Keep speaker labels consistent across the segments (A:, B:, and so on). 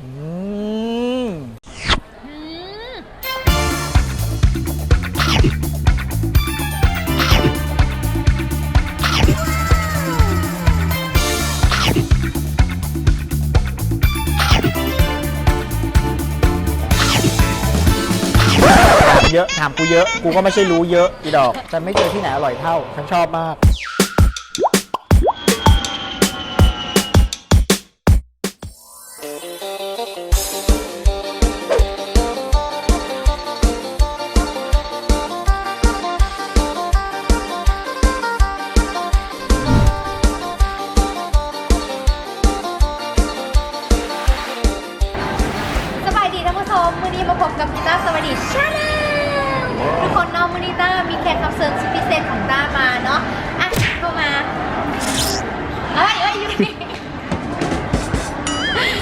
A: อืม
B: อืม
A: ถามเยอะถามกูเยอะ กูก็ไม่ใช่รู้เยอะอีดอกฉันไม่เจอที่ไหนอร่อยเท่า ฉันชอบมาก
B: ตาร์สวัสดีชาแนลทุกคนเน้องมื้อนี้ต้ามีแขกรับเชิญสุดพิเศษของต้ามาเนาะอะเข้ามาเอ้ยเอ้ยอยู่นี่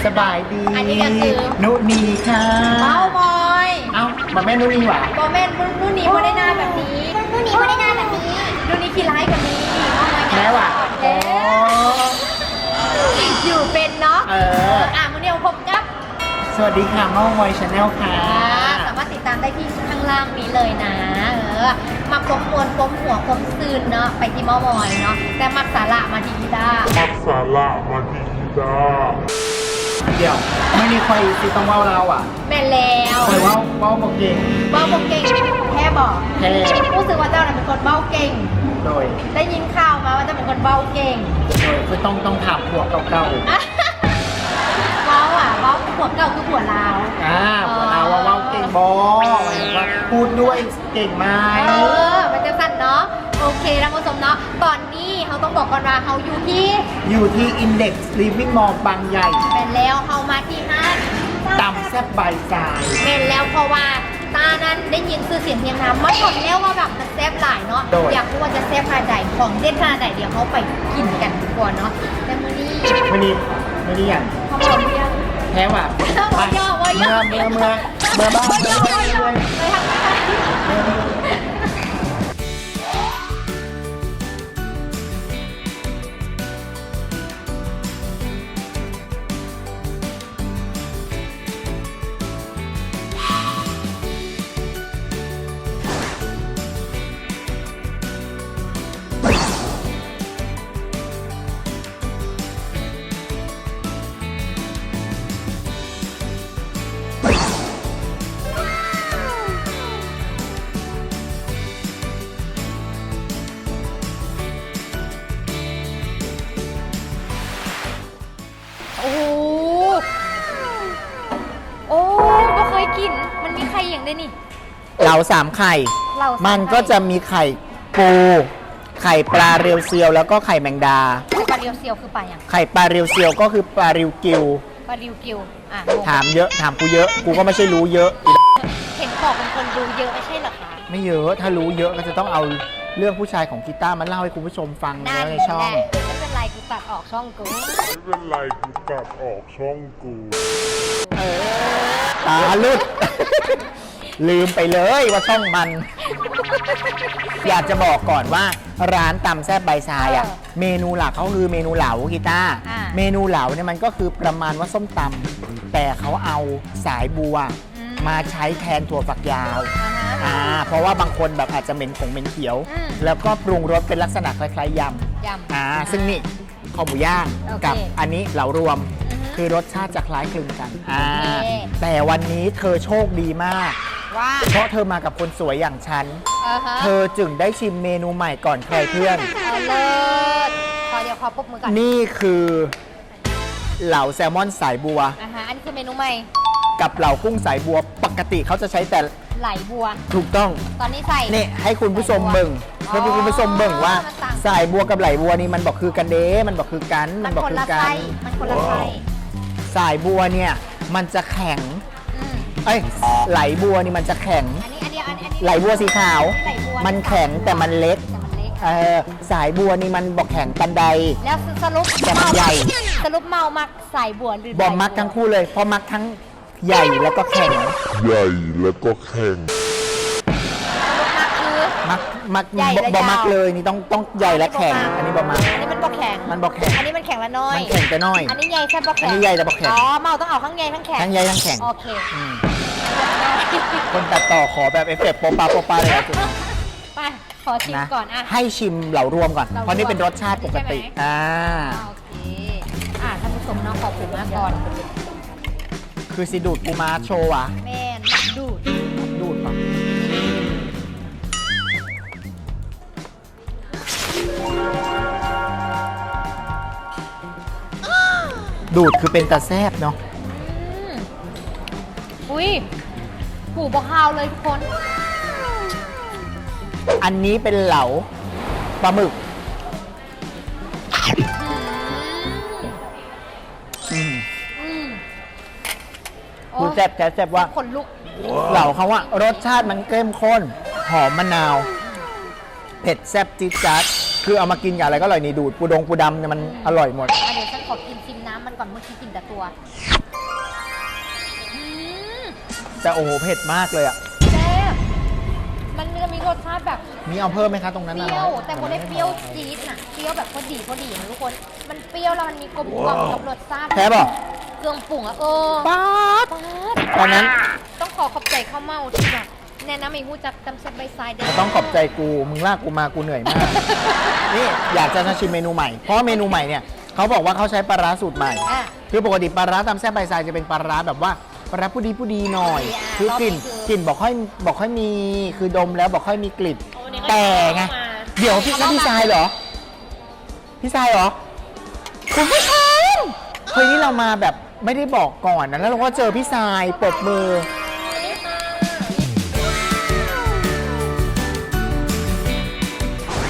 A: สบายดี
B: อันนี้ก็คือ
A: นุนีค่ะ
B: เมาบอย
A: เอ้ามาแม่นุนีหว่า
B: บอแม่นรุ่นรุ่นนี้บ่ได้หน้าแบบนี้
C: รุ่นนี้ไม่ได้หน้าแบบนี้
B: รุ่นนี้ขี้ร้ายกว่านี้เมาบอย
A: แพ้ว่ะ
B: แพ้อยู่เป็นเนาะ
A: เออ
B: อะมื้อนี้ผมกับ
A: สวัสดีค่ะเมามอยชาแนลค่ะ
B: สาางล่างนี้เลยนะเออมาปมมวลปมหัวปมซืนเนาะไปที่เมอมอยเนาะแต่มักสาระมาที่อีด้า
D: มักสาระมาดีดา
A: เดี๋ยวไม่ได้คอยสิต้องเว่าเราอะ
B: แม่นแล้ว
A: คอยเว่าเว่าบอกเก่ง
B: เบ้าบอกเก่งแค่บอก
A: แค่
B: รู้สึกว่าเจ้าน่ะเป็นคนเบ้าเก่ง
A: โดย
B: ได้ยินข่าวมาว่าเจ้าเป็นคนเบ้าเก่ง
A: โดยคือต้องต้องถามพวกเก่า
B: อะเบ้าอะเบ้าหัวเก่าคือหัวลาว
A: ๆอ่าพวกเราว่าเว่าเก่งบอหมายถึงว่าพูดด้วยเก่งไหม
B: เออ มันจะสั่นเนาะ โอเคท่านผู้ชมเนาะตอนนี้เขาต้องบอกก่อนว่าเขาอยู่ที่
A: อยู่ที่ Index Living Mall บางใหญ่
B: เป็นแล้วเขามาที่ห้าง
A: ตำแซ่บใบสาย
B: เป็นแล้วเพราะว่าตานั้นได้ยินชื่อเสียงเพียงน้ำมาก่อนแล้วว่าแบบมันแซ่บหลายเนาะ
A: โดย
B: อยากรู้ว่าจะแซ่บขนาดไหนของเด็ดขนาดไหนเดี๋ยวเขาไปกินกันดีกว่าเนาะแต่มื้อนี้
A: ไม่นี่ไม่นี่อย่าง
B: เขาบอกเรียก
A: แพ้ว่ะ
B: ว่า
A: เมื่อเมื่อเมื่อเมื่อบ้า
B: น
A: เมื่อ
B: เลยทำไม่ไเห
A: ลาสามไข่
B: เรามั
A: มันก็จะมีไข่ปู ไข่ปลาเรียวเซียว แล้วก็ไข่แมงดา
B: ปลาเรียวเซียวคือปลาอย่าง
A: ไข่ปลาเรียวเซียวก็คือปลาริวกิว
B: ปลาริวกิวอะงง
A: ถามเยอะถามกูเยอะกูก็ไม่ใช่รู้เยอะ
B: เห็นบอกเป็นคนดูเยอะไม่ใช่เหรอคะ
A: ไม่เยอะถ้ารู้เยอะก็จะต้องเอาเรื่องผู้ชายของกีตาร์มาเล่าให้คุณผู้ชมฟัง
B: นั่
A: แล้ว
B: น
A: ใน
B: แห
A: ช่อง
B: ละไม่เป็นไรกูตัดออกช่องกู
D: ไม่เป็นไรกูตัดออกช่องกู
A: ตาลุด ลืมไปเลยว่าช่องมัน อยากจะบอกก่อนว่าร้านตำแซ่บใบทรายอะ
B: เออ
A: เมนูหลักเขาคือเมนูเหลากีตาร์
B: อ่า
A: เมนูเหลาเนี่ยมันก็คือประมาณว่าส้มตำแต่เขาเอาสายบัว
B: อืม
A: มาใช้แทนถั่วฝักยาว
B: อ่าฮะ
A: อ่า เพราะว่าบางคนแบบอาจจะเหม็นผงเหม็นเขียว
B: อืม
A: แล้วก็ปรุงรสเป็นลักษณะคล้ายๆย
B: ยำำ
A: อ่า ซึ่งนี่ข้าวหมูย่าง
B: โอเค
A: กับอันนี้เหลารวม
B: อือฮึ
A: คือรสชาติจะคล้ายคลึงกันอ่า
B: โอเค
A: แต่วันนี้เธอโชคดีมาก
B: ว่า
A: เพราะเธอมากับคนสวยอย่างฉัน
B: เออฮะ
A: เธอจึงได้ชิมเมนูใหม่ก่อนใครเพื่อน
B: เออเลิศขอเดี๋ยวขอปรบมือก่อน
A: นี่คือเหลาแซลมอนสายบัว
B: อ่าฮะอันนี้คือเมนูใหม่
A: กับเหลากุ้งสายบัว ปกติเขาจะใช้แต่
B: ไหลบัว
A: ถูกต้อง
B: ตอนนี้ใส่
A: นี่ให้คุณผู้ชมเบิ่ง
B: อ๋อ
A: ให้คุณผู้ชมเบิ่งว่า
B: มันต่างกัน
A: สายบัวกับไหลบัวนี่มันบอกคือกันเด้ มันบอกคือกัน
B: มัน
A: บอก
B: คน
A: คื
B: ละ
A: กั
B: ไส้มันคนละไส้
A: สายบัวเนี่ยมันจะแข็ง
B: อืม
A: เอ้ยไหลบัวนี่มันจะแข็ง
B: อันนี้อันนี้อันนี้อันนี้
A: ไหลบัวสีขาว
B: ไหลบัว
A: มันแข็งแต่มันเล็ก
B: แต่มันเล็ก
A: เออสายบัวนี่มันบอกแข็งปันใด
B: แล้วสรุป
A: แต่มันใหญ่
B: สรุปเมามักสายบัวหรือ
A: บอมมักทั้งคู่เลย เพราะมักทั้งใหญ่แล้วก็แข็ง
D: ใหญ่แล้วก็แข็ง
B: สรุปมักคือ
A: มักมัก
B: ใหญ่และ
A: บอมัก
B: ยาว
A: เลยนี่ต้องต้องใหญ่และแข็ง อันนี้บอมัก
B: อันนี้มันบ่แข็ง
A: มันบอกแข็ง
B: อันนี้มันแข็งละน้อย
A: มันแข็งแต่น้อย
B: อันนี้ใหญ่แซ่บบ่แข็ง
A: อันนี้ใหญ่แต่บ่แข็ง
B: อ๋อเมาต้องเอาข้างใหญ่ข้างแข็ง
A: ทั้งใหญ่ทั้งแข็ง
B: โอเค
A: อืม คนตัดต่อขอแบบเอฟเฟกต์โปะปาโปะปาเลยนะจุ๊บ
B: ไป ขอชิม
A: นะ
B: ก่อนอะ
A: ให้ชิมเหลารวมก่อน
B: เหลารวม
A: เพราะนี่เป็นรสชาติปกติ
B: ใช่ไหม
A: อ่า
B: โอเค อะท่านผู้ชมน้องขอปรุงมาก่อน
A: คือสิดูดปูมาโชว์อะ
B: แม่นดูด
A: ดูดปะดูดคือเป็นตาแซบเนาะ
B: อืม อุ้ยหูบะคาวเลยทุกคน
A: อันนี้เป็นเหลาปลาหมึกอืม
B: อืม
A: ดูแซ่บแซ่บแซ่บว่า
B: ขนลุก
A: เหล่าเขาว่ารสชาติมันเข้มข้น หอมมะนาว เผ็ดแซ่บจี๊ดจ๊าดคือเอามากินกับอะไรก็อร่อยนี่ดูดปูดงปูดำเนี่ยมันอร่อยหมด
B: อะเดี๋ยวฉันขอกินชิมน้ำมันก่อนเมื่อกี้กินแต่ตัวอืม
A: แต่โอ้โหเผ็ดมากเลยอะ
B: แซ่บมันจะมีรสชาติแบบ
A: มีเอาเพิ่มไหมคะตรงนั้น
B: เป
A: นะ
B: รี้ยวแต่คนได้เปรี้ยวจี๊ดน่ะ เปรี้ยวแบบพอดีพอดีนะทุกคน มันเปรี้ยวแล้วมันมีกลมกล่อมกับรสชาติ
A: แท้บอก
B: เครื่องปรุงอะเออ
A: ป๊าด
B: ป๊าด
A: ตอนนั้น
B: ต้องขอขอบใจข้าวเมาที่แบบแนะนำให้หูจักตำเซ็ตใบทรายเด้
A: ต้องขอบใจกู มึงลากกูมากูเหนื่อยมาก นี่อยากจะชิมเมนูใหม่ เพราะว่าเมนูใหม่เนี่ยเขาบอกว่าเขาใช้ปลาร้าสูตรใหม่
B: อะ
A: คือปกติปลาร้าตำแซ่บใบทรายจะเป็นปลาร้าแบบว่าปลา ร้าผู้ดีผู้ดีหน่อย
B: อ่า
A: คือกลิ่น
B: รอบนี้คือก
A: ลิ่นบอกค่อยบอกค่อยมี คือดมแล้วบอกค่อยมีกลิ่น
B: โอ้นี่ก็
A: แต่ไง
B: เข้ามา
A: เดี๋ยวพี่นั่นพี่ทรายเหรอ พี่ทรายเหรอ คุณผู้ชมเฮ้ยนี่เรามาแบบไม่ได้บอกก่อนนะแล้วเราก็เจอพี่ทรายปรบมือ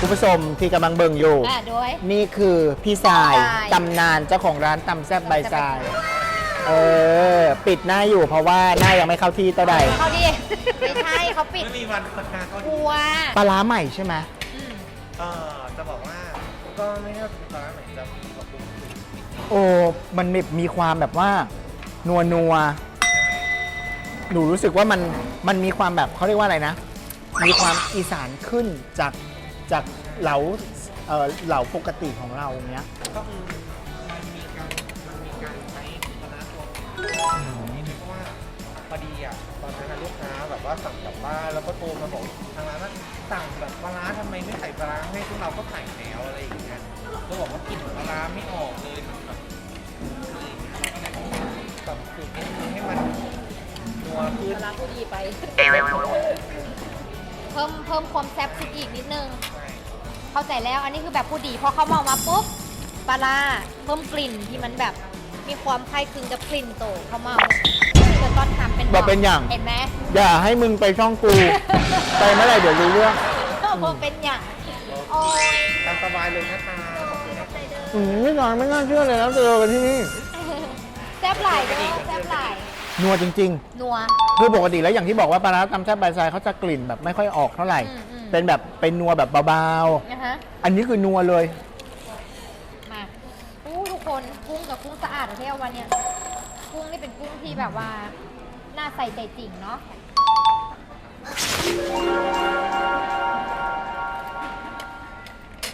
A: คุณผู้ชมที่กำลังเบิ่งอยู่
B: อะด้วย
A: นี่คือพี่ทราย
B: ทราย
A: ตำนานเจ้าของร้านตำแซ่บใบทราย เออ ปิดหน้าอยู่เพราะว่าหน้ายังไม่เข้าที่ตัวใด
B: เขาดิไม่ใช่เขาปิด
C: ไม่มีวันคนงานเขา
B: กลัว
A: ปลาร้าใหม่ใช่ไหม
B: อืม
C: เออจะบอกว่าก็ไม่ว่าจะเป็นร้านไหนจะมีกับปรุง
A: โอ้มันมีมีความแบบว่า นัวนัวหนูรู้สึกว่ามันมันมีความแบบเขาเรียกว่าอะไรนะ มีความอีสานขึ้นจากจากเหลาเออเหลาปกติของเราอย่างเงี้ย
C: ก็คือ อดีอะตอนนั้นนะลูกค้าแบบว่าสั่งกลับบ้านแล้วก็โทรมาบอกทางร้านว่าสั่งแบบปลาร้าทำไมไม่ใส่ปลาร้าให้พวกเราก็ใส่แล้วอะไรอย่างเงี้ยก็บอกว่ากลิ่นปลาร้าไม่ออกเลยมันแบบแบบสูตรนี้คือให้มันนัวขึ้น
B: ร้านผู้ดีไป เพิ่มเพิ่มความแซ่บขึ้นอีกนิดนึง
C: ใช่
B: เข้าใจแล้ว อันนี้คือแบบผู้ดีพอเขาเมามาปุ๊บปลาร้าเพิ่มกลิ่นที่มันแบบมีความคล้ายคลึงกับกลิ่นโตเขาเมา เดี๋ยวตอนทำเป็น
A: บอกเป็นอย่าง
B: เห็นไหม
A: อย่าให้มึงไปช่องกู ไปเมื่อไหร่เดี๋ยวรู้เรื่อง
B: บอกเป็นอย่าง โอ้ย
C: ตามสบายเลยนะคะขอบคุณนะ
B: ใจเด้อ
A: อืมไม่นานไม่น่าเชื่อเลยนะเจอกันที่นี่
B: แซ่บหลายเด้อแซ่บหลาย
A: นัวจริง
B: นัว
A: ๆคือปกติแล้วอย่างที่บอกว่าปลาร้าตำแซ่บใบทรายเขาจะกลิ่นแบบไม่ค่อยออกเท่าไหร่
B: อืมอืม
A: เป็นแบบเป็นนัวแบบเบา
B: นะฮะ
A: ๆ อันนี้คือนัวเลย
B: มาอู้ทุกคนกุ้งกับกุ้งสะอาดเท่าวันเนี้ย กุ้งนี่เป็นกุ้งที่แบบว่าน่าใส่ใจจริงเนาะ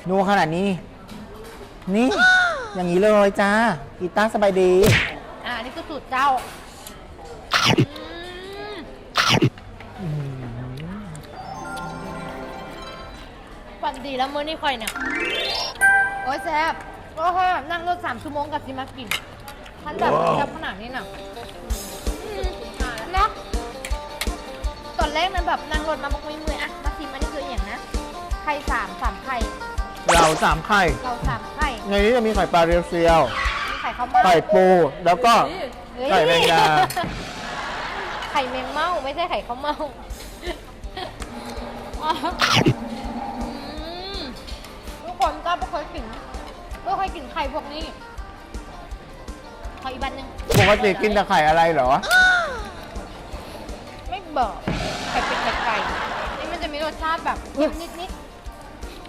A: นัวขนาดนี้ นี่ อย่างนี้เลยจ้ากีตาร์สบายดี
B: อ่านี่คือสูตรเจ้าอืมฝันดีแล้วมื้อนี้ค่อยเนี่ย โอ้ยแซ่บโอ้โหนั่งรถสามชั่วโมงกับซิมากิน ท่านแบบแซ่บขนาดนี้น่ะอืมเนาะตอนแรกนั้นแบบนั่งรถมาบอกไม่เมื่อยอะมาซิมอันนี้คืออย่างนะ ไข่สามสามไข่
A: เราสามไข่
B: เราสามไข่
A: ในนี้จะมีไข่ปลาเรียวเซียว
B: มีไข่ข้าวเม่า
A: ไข่ปู แล้วก็
B: เฮ้ย
A: ไข่แมงดา
B: ไข่แมงเม่าไม่ใช่ไข่ข้าวเม่าอืมทุกคนก็ไม่เคยกินไม่เคยกินไข่พวกนี้ ขออีกบันหนึ่ง
A: ปกติกินแต่ไข่อะไรเหรอ
B: ไม่บอกไข่เป็ดไข่ไก่นี่มันจะมีรสชาติแบบนิดนิด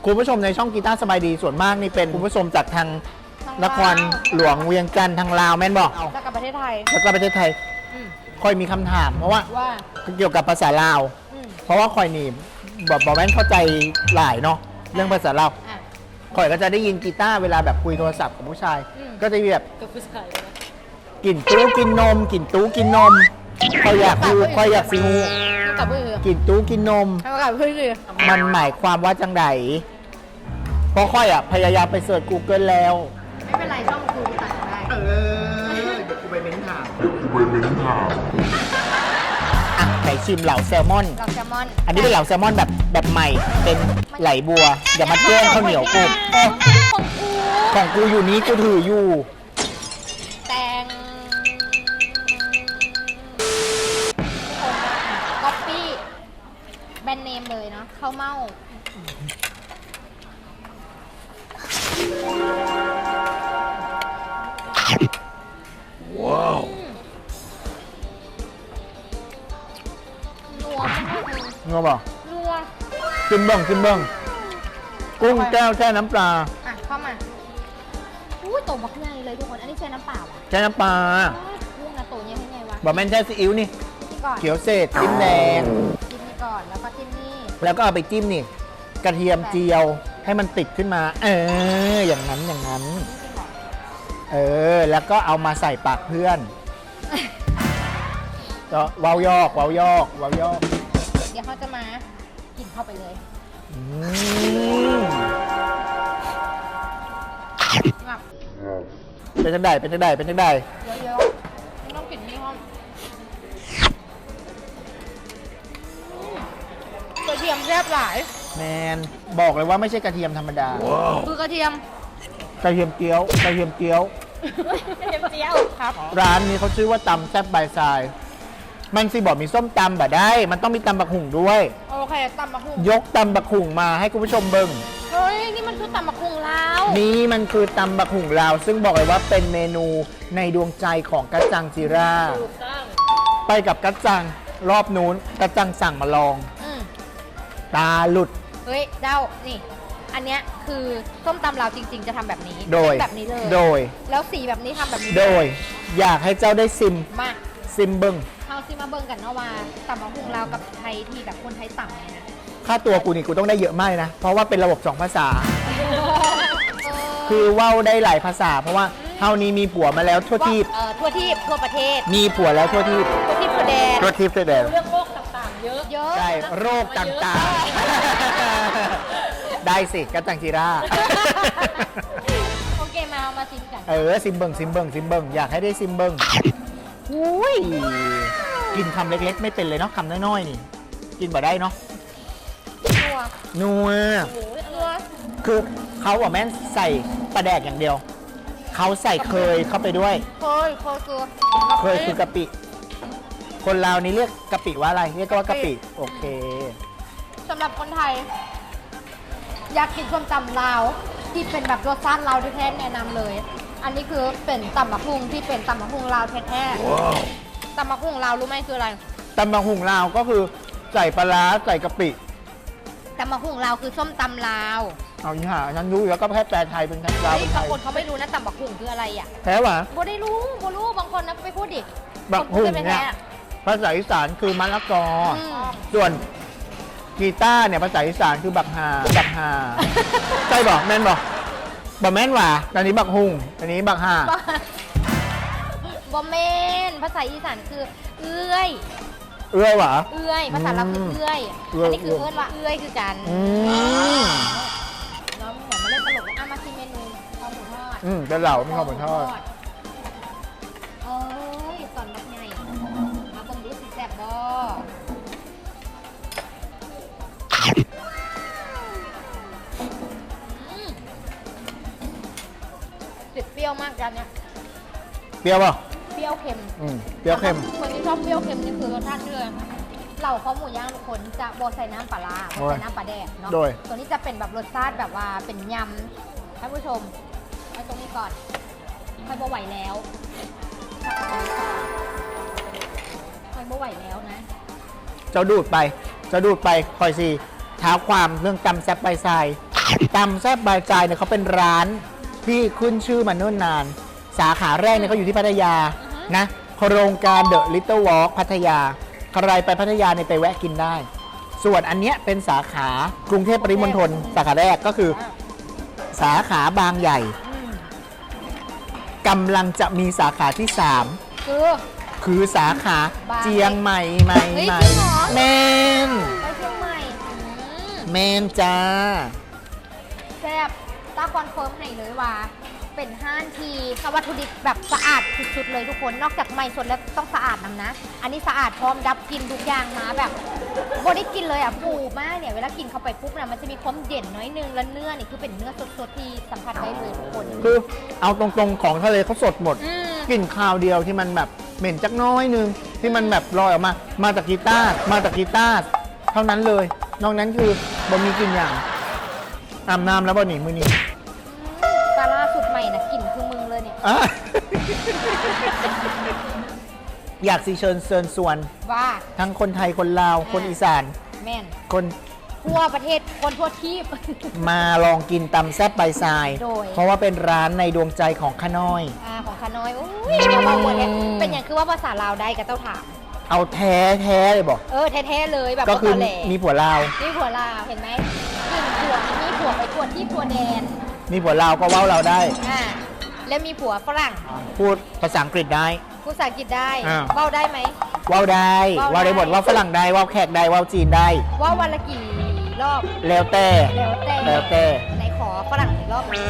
A: คุณผู้ชมในช่องกีตาร์สบายดีส่วนมากนี่เป็นคุณผู้ชมจากทาง
B: ๆทาง
A: นครหลวงเวียงจันทร์ทางลาวแม่นบอก
B: แล้วกับประเทศไทย
A: แล้วก็ประเทศไทย
B: อืม
A: คอยมีคำถาม เพราะว่า
B: ว่า
A: เกี่ยวกับภาษาลาว
B: อืม
A: เพราะว่าคอยนี่บอกบอกแม่นเข้าใจหลายเนาะเรื่องภาษาลาว
B: อะ
A: ข่อยก็จะได้ยินกีตาร์เวลาแบบคุยโทรศัพท์กับผู้ชายก็จะมีแบบ
B: กับผู้ชายนะ
A: กลิ่นตู้กินนม กลิ่นตู้กินนมข่อยอยากรู้ข่อยอยากสิงู
B: กับผู้อื่น
A: กลิ่นตู้กินนม
B: ทำกับผู้อื่น
A: มันหมายความว่าจังไดเพราะค่อยอะพยายามไปเสิร์ช Google แล้ว
B: ไม่เป็นไรช่องครูตัดได้
A: เออเดี๋ยวกูไปเม้นถาม
D: ไปเป็นถาม
A: อะไหนชิมเหล่าแซลมอน
B: เราแซลมอน
A: อันนี้เป็นเหล่าแซลมอนแบบแบบใหม่ เป็นไหลบัว อย่ามาแย่งข้าวเหนียวกูเออ
B: ของกู
A: ของกูอยู่นี้กูถืออยู่
B: เลยเนาะข้าวเม่านัวมากเลย
A: งัวบ่
B: นัว
A: กินเบิ่งกินเบิ่งกุ้งแก้วแช่น้ำปลา
B: อะเข้ามาอุ้ยโตบักใหญ่เลยทุกคน อันนี้ใช้น้ำเปล่าอะ
A: แช่น้ำปลา
B: กุ้งนะโตเนี่ยให้ไงวะ
A: บะแม่นแช่ซีอิ๊วนี่
B: นี่ ก่อน
A: เขียวเศษจิ้มแดง
B: จิ้มนี่ก่อนแล้วก็จิ้มนี่
A: แล้วก็เอาไปจิ้มนี่ กระเทียมเจียวให้มันติดขึ้นมา เออ อย่างนั้นอย่างนั้น
B: นี่จริงเหรอ
A: เออ แล้วก็เอามาใส่ปากเพื่อนก็เว้ายอกเว้ายอกเว้ายอก
B: เดี๋ยวเขาจะมากินเข้าไปเลย
A: อืม
B: งับ
A: เป็นจังไดเป็นจังไดเป็นจังได
B: ทียมแซ่บหลาย
A: แมนบอกเลยว่าไม่ใช่กระเทียมธรรมดา
B: คือกระเทียม
A: กระเทียมเจียวกระเทียมเจียว
B: กระเทียมเจียวครับ
A: ร้านนี้เขาชื่อว่าตำแซ่บบายทราย มันสิบอกมีส้มตำบ่ได้ มันต้องมีตำบักหุ่งด้วย
B: โอเคตำบักหุ่ง
A: ยกตำบักหุ่งมาให้คุณผู้ชมเบิ่ง
B: เฮ้ย นี่มันคือตำบักหุ่งแล้ว
A: นี่มันคือตำบักหุ่งลาว ซึ่งบอกเลยว่าเป็นเมนูในดวงใจของกัจจังจิรา
B: ถูกต้อง
A: ไปกับกัจจังรอบนู้นกัจจังสั่งมาลอง
B: อืม
A: ตาหลุด
B: เฮ้ยเด้านี่ อันเนี้ยคือส้มตำเราวจริง ๆ จะทำแบบนี้
A: โดย
B: เป็นแบบนี้เลย
A: โดย
B: แล้วสีแบบนี้ทำแบบนี้
A: โดย อยากให้เจ้าได้ซิม
B: มา
A: ซิมเบิง
B: เฮาซิมาเบิ่งกันเนาะว่าตำบักหุ่งเราวกับไทยที่แบบคนไทยต่ำเนี่ยนะ
A: ค่าตัวกูนี่กูต้องได้เยอะมากนะ เพราะว่าเป็นระบบสองภาษา
B: เออ
A: คือเว้าได้หลายภาษา เพราะว่าเฮานี้มีผัวมาแล้วทั่วทีป
B: เอ่อทั่วทีปทั่วประเทศ
A: มีผัวแล้วทั่วทีป
B: ทั่วทีปทั่วแดน
A: ทั่วทีปทั่วแดน
B: เรื่องโรคต่างๆ เยอะเยอะ
A: ใช่โรคต่างๆ ได้สิกัจจังจิรา
B: โอเคมาเอามาชิมกัน
A: เออซิมเบิงซิมเบิงซิมเบิงอยากให้ได้ซิมเบิงอุ้ยกินคำเล็กๆ ไม่เป็นเลยเนาะคำน้อยๆนี่ กินบ่ได้เนาะ
B: นัว
A: นัว
B: โอ้ยนัว
A: คือเขาอะแม่นใส่ปลาแดกอย่างเดียว เขาใส่เคยเข้าไปด้วย
B: เคยเคยคือ
A: เคยคือกะปิ คนลาวนี่เรียกกะปิว่าอะไร เรียกว่ากะปิ โอเค
B: สำหรับคนไทย อยากกินส้มตำลาว ที่เป็นแบบรสชาติลาวแท้ๆแนะนำเลย อันนี้คือเป็นตำบักหุ่งที่เป็นตำบักหุ่งลาวแท้ๆตำบักหุ่งลาวรู้ไหมคืออะไร
A: ตำบักหุ่งลาวก็คือใส่ปลาร้าใส่กะปิ
B: ตำบักหุ่งลาวคือส้มตำลาว
A: เอาอีห่าฉันรู้อยู่แล้วก็แค่แปลไทยเป็นไทยลาว
B: เฮ้ย
A: เป็นไท
B: บาง
A: ย
B: คนเขาไม่รู้นะตำบักหุ่งคืออะไรอะ
A: แท้หวะ
B: โบได้รู้โบรู้บางคนนะไปพูดดิ
A: บักหุ่ง
B: คพูด
A: เนี่ย
B: ไม่แท้
A: ภาษาอีสานคือมะละกออ
B: อืม
A: ส่วนกีตาร์เนี่ยภาษาอีสานคือบักฮาบักฮาใช่บอกแม่นบอกบอกแม่นว่ะอันนี้บักหุ่งอันนี้บักฮา
B: บอมเมนภาษาอีสานคือ เอื้อย
A: เอื้อหวะ
B: เอื้อย ภาษาเราคือเอื้อย
A: เอื้อย
B: อันนี้คือเอื้อยว่าเอื้อยคือกัน
A: อืม
B: น้องเหมือนมาเล่นตลกเลยอะมาชิมเมนูข้าวหมูทอด
A: อืมเป็นเหล่าไม่ข้าวหมูทอด
B: รี้ยวมากจานเนี้ย
A: เปรี้ยวเปล่ะ
B: เปรี้ยวเค็ม
A: อืมเปรี้ยวเค็ม
B: คนที่ชอบเปรี้ยวเค็มนี่คือรสชาติเนื้อเหล่าข้าวหมูย่างทุกคนจะโบใส่น้ำปลาร้าโบใส่น้ำปลาแดกเนาะ
A: โดย
B: ตัวนี้จะเป็นแบบรสชาติแบบว่าเป็นยำท่านผู้ชมไว้ตรงนี้ก่อนค่อยโบไหวแล้วค่อยโบไหวแล้วนะ
A: เจ้าดูดไป เจ้าดูดไปคอยสิเท้าความเรื่องตำแซ่บใบทรายตำแซ่บใบทรายเนี่ยเขาเป็นร้าน ที่ขึ้นชื่อมาเนิ่นนาน สาขาแรกเนี่ยเขาอยู่ที่พัทยานะโครงการ The Little Walk พัทยา ใครไปพัทยาเนี่ยไปแวะกินได้ ส่วนอันเนี้ยเป็นสาขากรุงเทพปริมณฑลสาขาแรกก็คือ สาขาบางใหญ่
B: อืม
A: กำลังจะมีสาขาที่
B: คือ
A: 3คือสาขา
B: บาง
A: เจียงใหม่ใหม่
B: เฮ้ย
A: ใหม่
B: จริงเหรอ
A: แมน
B: ไปเชียงใหม่อืม
A: แมนจ้า
B: แซ่บ ตาคอนเฟิร์มให้เลยว่าเป็นห้านทีค่ะวัตถุดิบแบบสะอาดสุดๆเลยทุกคน นอกจากใหม่สดแล้วต้องสะอาดนำนะ อันนี้สะอาดพร้อมดับกลินทุกอย่างมาแบบบได้กินเลยอะฟูมากเนี่ยเวลากินเข้าไปปุ๊บนะมันจะมีความเด่นน้อยนึงแล้วเนื้อนี่คือเป็นเนื้อสดๆที่สัมผัสได้เลยทุกคน
A: คือเอาตรงๆของทะเลเขาสดหมด
B: อืม
A: กลิ่นคาวเดียวที่มันแบบเหม็นจักน้อยนึงที่มันแบบลอยออกมา มาจากกีตาร์มาจากกีตาร์เท่านั้นเลย นอกนั้นคือบะมีกลิ่นอย่างอาบน้ำแล้วบ่หนีมือนี้
B: อะ
A: อยากสิเชิญเชิญส่วน
B: ว่า
A: ทั้งคนไทยคนลาวคนอีสาน
B: แม่น
A: คน
B: ทั่วประเทศคนทั่วทีป
A: มาลองกินตำแซ่บใบทราย
B: โดย
A: เพราะว่าเป็นร้านในดวงใจของข้าน้อย
B: อ่าของขาน้อยโอ้ยอย่ามาหมดเลยเป็นอย่างคือว่าภาษาลาวได้กับเจ้าถาม
A: เอาแท้แท้เลยบอก
B: เออแท้ๆเลยแบบ
A: ก็คือ
B: บ่ตแหล
A: มีผัวลาว
B: นี่ผัวลาวเห็นไหมกินผัวมีผัวไปทั่วที่ผัวแดน
A: มีผัวลาวก็เว้าเราได้
B: อ่า แล้วมีผัวฝรั่ง
A: พูดภาษาอังกฤษได้
B: พูดภาษาอังกฤษได้
A: อ่า
B: เว้าได้ไหม
A: เว้าได้
B: เว้า
A: เว้าได้
B: ได้
A: หมดเว้าฝรั่งได้เว้าแขกได้เว้าจีนได้
B: ว่าวันละกี่รอบ
A: แล้วแต่
B: แล้วแต่
A: แล้วแต่
B: ไหนขอฝรั่งอีกรอบหนึ่ง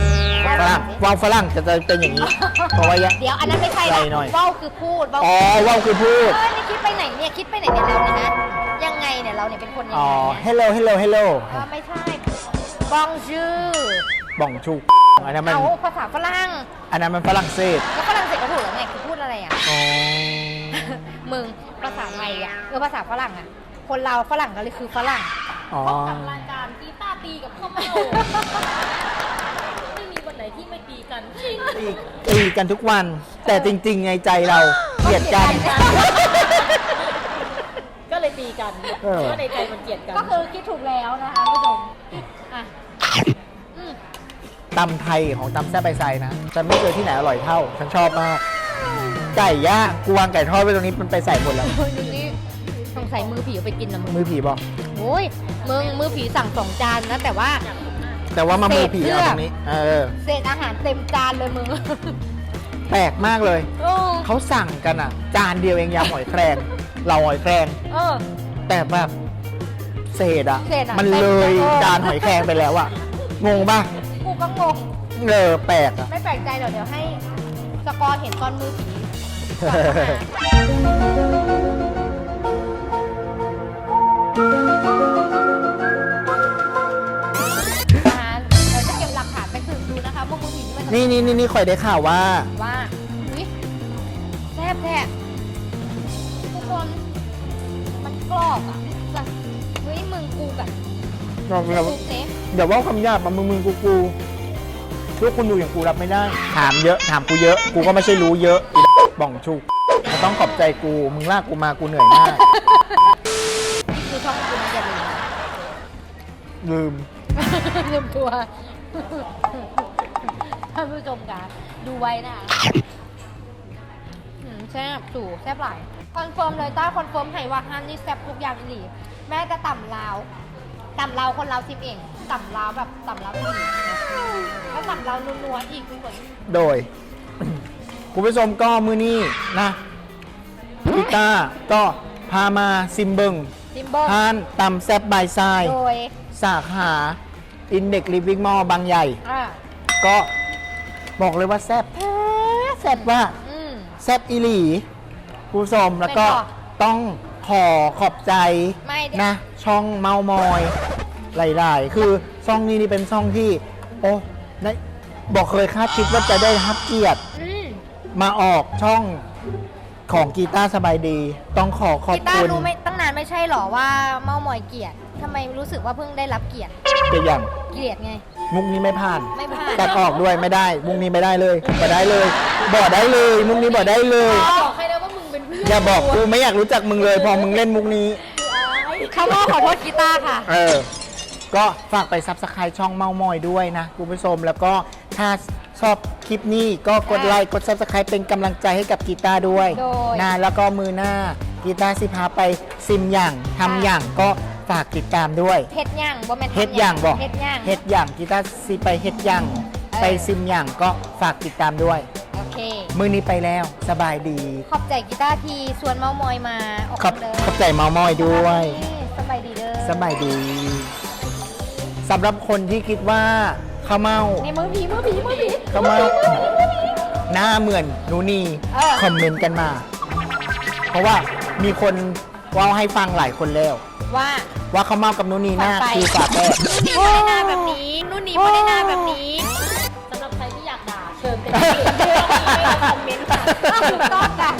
A: ฝรั่งเว้าฝรั่งจะจะเป็นอย่างนี้เพราะว่ายัง
B: เดี๋ยวอันนั้นไม่ใช่
A: ใส่
B: นะ
A: หน่อย
B: เว้าคือพูดเว้า
A: อ๋อเว้าคือพู
B: เอ
A: ด
B: อนี่คิดไปไหนเนี่ยคิดไปไหนเนี่ยเราเนี่ยนะยังไงเนี่ยเราเนี่ยเป็นคนยัง
A: อ๋อ
B: ไงเนี่ย
A: hello hello hello
B: อ่าไม่ใช่บองจือ
A: บ่องชุก อันนั้นมัน
B: เอาภาษาฝรั่ง
A: อันนั้นมันฝรั่งเศส
B: แล้วฝรั่งเศสก็ถูกแล้วไงคือพูดอะไรอะ
A: อ๋อ
B: มึงภาษาไทยอะเออภาษาฝรั่งอะ คนเราฝรั่งก็เลยคือฝรั่ง
A: อ๋อ
E: พบกับรายการกีตาร์ตีกับข้าวเม่าไม่มีวันไหนที่ไม่ตีกันจริง
A: ตีตีกันทุกวัน แต่จริงๆในใจเราเกลียดกัน
E: ก็เลยตีกัน
A: เออ
E: ก็ในใจมันเกลียดกัน
B: ก็คือคิดถูกแล้วนะคะผู้ชมอะอืม
A: ตำไทยของตำแซ่บใบไซนะฉันไม่เคยที่ไหนอร่อยเท่า ฉันชอบมาก ไก่ย่างกูวางไก่ทอดไว้ตรงนี้มันไปใส่หมดแล้ว
B: เฮ้ยดูนี่สงสัยมือผีเอาไปกินนะมึง
A: มือผีบอก
B: โอ้ยมึงมือผีสั่งสองจานนะ แต่ว่า
A: แต่ว่ามามือผี
B: เศษเลื
A: เอา
B: อด
A: ตรงนี้ เออ
B: เศษอาหารเต็มจานเลยมึง
A: แปลกมากเลย
B: เออ
A: เขาสั่งกันอะ จานเดียวเองยำหอยแครงเราหอยแครง
B: เออ
A: แต่แบบเศษอะ
B: เศษอะ
A: มันเลย
B: เออ
A: จานหอยแครงไปแล้วอะ งงป่ะ
B: กูก็งง
A: เออแปลกอะ
B: ไม่แปลกใจเดี๋ยวเดี๋ยวให้สกอร์เห็นตอนมือผีนะคะเราจะเก็บหลักฐานไปสืบดูนะคะว่ามือผีนี่มัน
A: นี่นี่นี่นี่คอยได้ข่าวว่า
B: ว่าอุ้ยแซ่บแท้ทุกคนมันกรอบอะแบบเฮ้ยมึงกูแบบ
A: เดี๋ยว
B: ซุปเนี้ย
A: เดี๋ยวว่าคำหยาบมามึงมึงกูกูทุกคนดูอย่างกูรับไม่ได้ ถามเยอะ ถามกูเยอะ กูก็ไม่ใช่รู้เยอะอีบ่องชุกมันต้องขอบใจกู มึงลากกูมากูเหนื่อยมาก
B: นี่คือช่องคุณอย่าลืมนะ
A: ลืม
B: ลืมตัวท่านผู้ชมคะดูไว้นะคะอืมแซ่บสู่แซ่บหลายคอนเฟิร์มเลยต้าคอนเฟิร์มให้ว่าฮันนี่แซ่บทุกอย่างอีหลีแม้แต่ต่ำลาว ต่ำลาวคนลาวซิมเอง ต่ำลาวแบบต่ำลาวอีหลีนะแล้วต่ำลาวนัวๆอีกทุกคน
A: โดย คุณผู้ชมก็มือนี้นะพิต้าก็พามาซิมเบิง
B: ซิมเบิล
A: ทานตำแซบบายไซาย
B: โดย
A: สาขาอินเด็กลิฟวิ่งมอบางใหญ่
B: อ่า
A: ก็บอกเลยว่าแซบแท้แซบว่า
B: อืม
A: แซบอีหลีคุณผู้ชมแล้วก็
B: ไม่พอ
A: ต้องขอขอบใจ
B: ไม่เดี๋ยว
A: นะ ช่องเมามอย หลายๆคือช่องนี้นี่เป็นช่องที่ โอ้ในบอกเคยคาดคิดว่าจะได้รับเกียรติ
B: อืม
A: มาออกช่องของกีตาร์สบายดี ต้องขอขอบ
B: กีตา
A: คุ
B: ร์
A: ณ
B: รู้ไหมตั้งนานไม่ใช่หรอว่าเมาหมอยเกียรติทำไมรู้สึกว่าเพิ่งได้รับเกียรติ
A: เป็นอย่าง
B: เกียรติไง
A: มุกนี้ไม่ผ่าน
B: ไม่ผ่าน
A: ตัดออกด้วยไม่ได้มุกนี้ไม่ได้เลยบ่ได้เลยบ่ได้เลยมุกนี้บ่ได้เลย
E: บอกให้แล้วว่ามึงเป็นเพื่อน
A: อย่าบอกกูไม่อยากรู้จักมึงเลย พอมึงเล่นมุกนี้
B: ข้าวโพดขอโทษกีตาร์ค่ะ
A: เออ ก็ฝากไปซับสไครต์ช่องเมามอยด้วยนะคุณผู้ชมแล้วก็ถ้าชอบคลิปนี้ก็กดไลค์กดซับสไครต์เป็นกำลังใจให้กับกีตาร์ด้วย
B: โดย
A: นะแล้วก็มือหน้ากีตาร์สิพาไปซิมอย่างทำอย่างก็ฝากติดตามด้วย
B: เฮ็ดย่างบ่แม่นทำ
A: เฮ็ดอย่างบอก
B: เฮ็ดย่าง
A: เฮ็ดอย่างกีตาร์ซีไปเฮ็ดอย่าง
B: เออ
A: ไปซิมอย่างก็ฝากติดตามด้วย
B: โอเค
A: มือนี้ไปแล้วสบายดี
B: ขอบใจกีตาร์ที่ชวนเมามอยมาออก
A: ขอบ
B: เลย
A: ขอบใจเมามอยด้วย
B: สบายดีเด้อ
A: สบายดี สำหรับคนที่คิดว่าข้าวเมา
B: นี่มือผีมือผีมือผี
A: ข้าวเมาหน้าเหมือนนูนีคอมเมนต์กันมา เพราะว่ามีคนว่าให้ฟังหลายคนแล้ว
B: ว่า
A: ว่าข้าวเมากับนูนีหน้าคือฝาแฝด
B: ไม่ได้หน้าแบบนี้นูนีไม่ได้หน้าแบบนี้
E: สำหรับใครที่อยากด่าเชิญกันที่คอมเมนต์ค่ะถูกต้องค่ะ